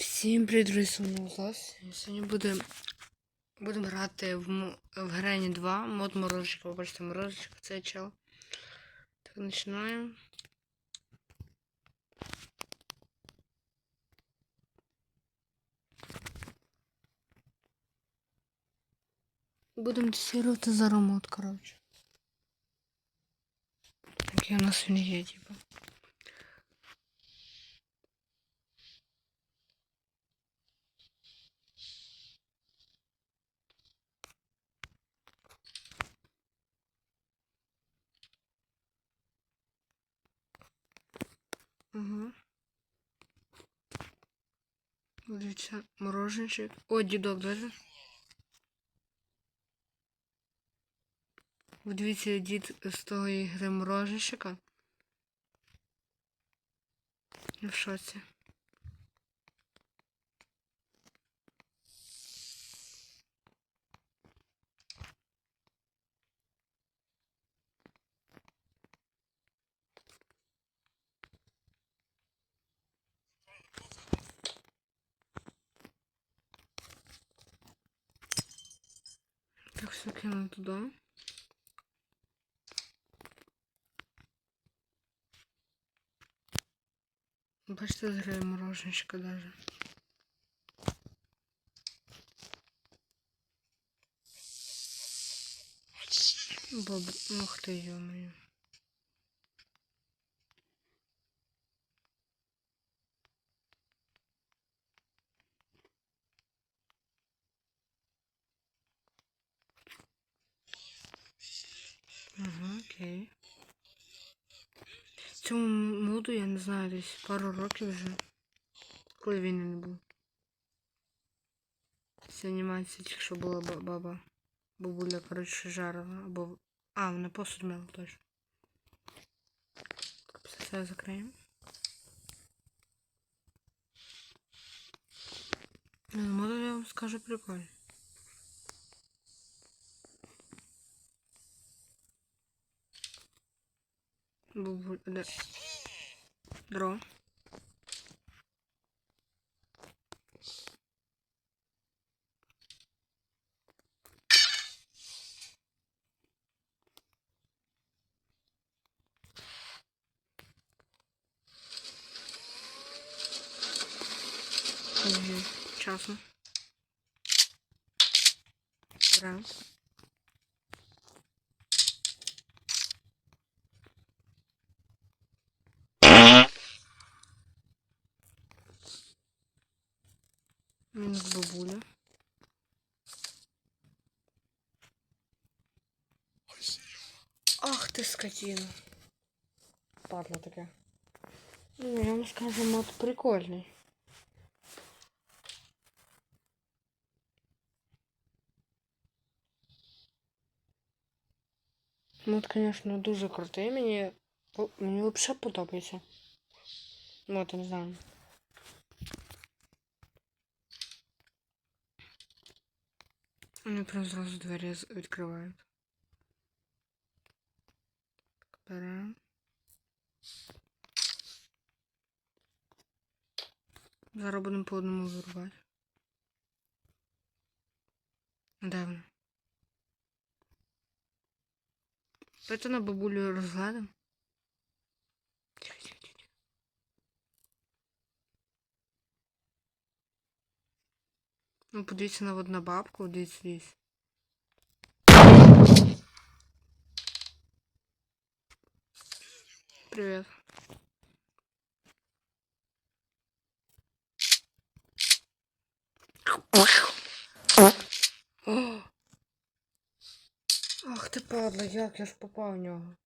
Всім привіт, друзі. І Сьогодні будемо будем грати в, в Грені 2, мод морозчика. Ви бачите, морозчик, це чел. Так, починаємо. Будемо тестувати за ремонт, коротше. Який у нас він є, типу. Угу. Дивіться, мороженчик. О, дідок, даже. Дивіться, дід з того ігри мороженщика. В шоці. закину туда. Бачите, зреє мороженщика даже. Баб... Ух ты ё-моё. Цьому моду я не знаю десь пару років вже. Коли він не був. Ця анімація тільки що була баба. Бабуля, коротше, жарила. Або. А, вона посуд мила. Так, Все це закриємо. Ну, моду я вам скажу прикольно. Дро. Угу. Часно. Раз. Мінус бабуля. Ах ти скотина. Падла таке. Ну, я вам скажу, мод прикольний. Мод, конечно, дуже крутий. Мені, мені взагалі подобається. Мод, не знаю. Вони прям з- відкривають. Так, Беремо. Зараз будемо по одному вирубати. Де вони? На бабулю розгладимо. Ну, подивіться на одну бабку, дивіться, дивіться. Привет. О! Ах ти падла, як я ж попав в нього.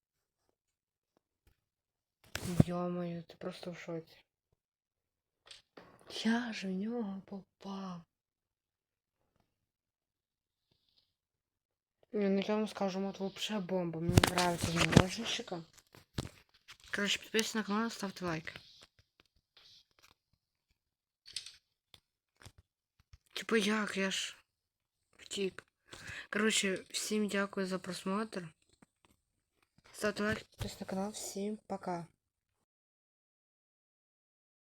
Йо-моє, ти просто в шоці. Я ж в нього попав. ну я вам скажу, вот вообще бомба. Мне нравится мороженщика. Короче, подписывайтесь на канал, ставьте лайк. Типа як, я ж втік. Короче, всім дякую за просмотр. Ставте лайк, підписуйтесь на канал. Всім пока.